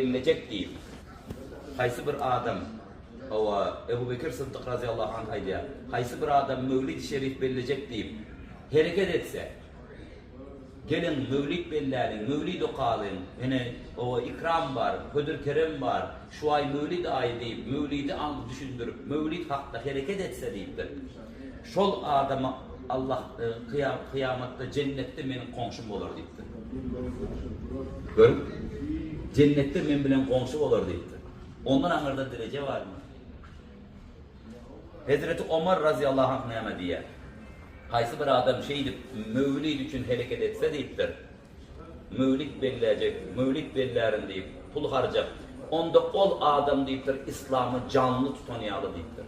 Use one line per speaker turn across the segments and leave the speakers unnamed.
verilecek deyip haysi bir adam o Ebu Bekir Sıddık radıyallahu anh haydi haysi bir adam Mevlid-i Şerif verilecek deyip hareket etse gelin Mevlid bellerin, Mevlid okalın, yani o ikram var, Hıdır Kerem var, şu ay Mevlid ayı deyip, Mevlid'i an düşündürüp, Mevlid hakta hareket etse deyiptir. Şol adama Allah e, kıyam, kıyamatta cennette benim komşum olur deyiptir. Görün. Cennette men bilen komşu olur deyiptir. Ondan anırda derece var mı? Hazreti Ömer radıyallahu anh neyme diye. Haysi bir adam şeydi, mevlid için hareket etse deyiptir. Mevlid belleyecek, mevlid bellerin deyip pul harcap. Onda ol adam deyiptir, İslam'ı canlı tutanayalı deyiptir.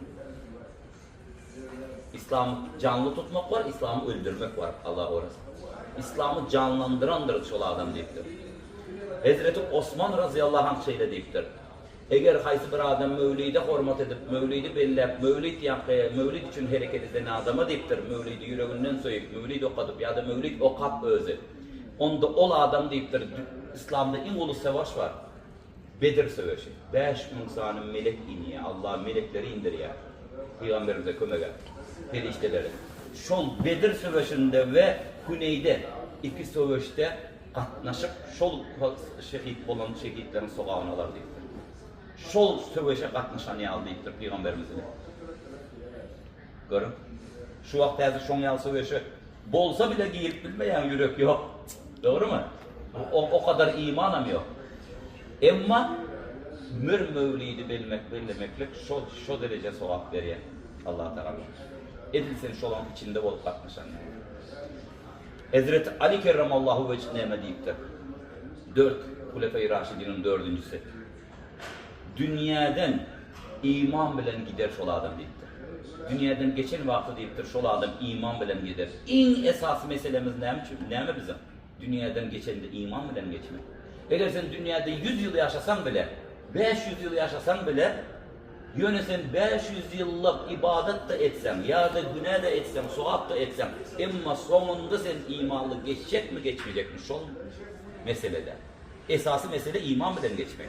İslam'ı canlı tutmak var, İslam'ı öldürmek var Allah orası. İslam'ı canlandırandır şol adam deyiptir. Hazreti Osman radıyallahu anh şeyle deyiptir. Eğer haysi bir adam mevlide hürmet edip, mevlidi bellep, mevlid yapıya, mevlid için hareket eden adama deyiptir. Mevlidi yüreğinden soyup, mevlid okadıp ya da mevlid okap özü. Onda ol adam deyiptir. İslam'da en ulu savaş var. Bedir Savaşı. Beş bin tane melek iniyor. Allah melekleri indiriyor. Peygamberimize kömege. Perişteleri. Şol Bedir Savaşı'nda ve Huney'de iki savaşta katnaşıp şol şehit olan şehitlerin sokağına alır deyiptir. Şol savaşa katnaşan aldı deyiptir Peygamberimizin. Görün. Şu vakt hazır şon yal savaşı bolsa bile giyip bilmeyen yürek yok. Doğru mu? O, o kadar imanım yok. Emma mür mevlidi bilmek, bilmemeklik şu, şu derece sevap veriyor Allah Teala. Edilsin şu an içinde olup katmışan. Hazreti Ali kerramallahu vecihine deyiptir. Dört, Hulefai Raşidinin dördüncüsü. Dünyadan iman bilen gider şol adam deyiptir. Dünyadan geçen vakti deyiptir şol adam iman bilen gider. En esas meselemiz ne mi? Ne mi bizim? Dünyadan geçen de iman bilen geçmek. Eğer sen dünyada 100 yıl yaşasan bile, 500 yıl yaşasan bile, yöne sen 500 yıllık ibadet de etsen, ya da günah da etsen, suat da etsen, ama sonunda sen imanlı geçecek mi geçmeyecek mi? Şu meselede. Esası mesele iman bilen geçmek.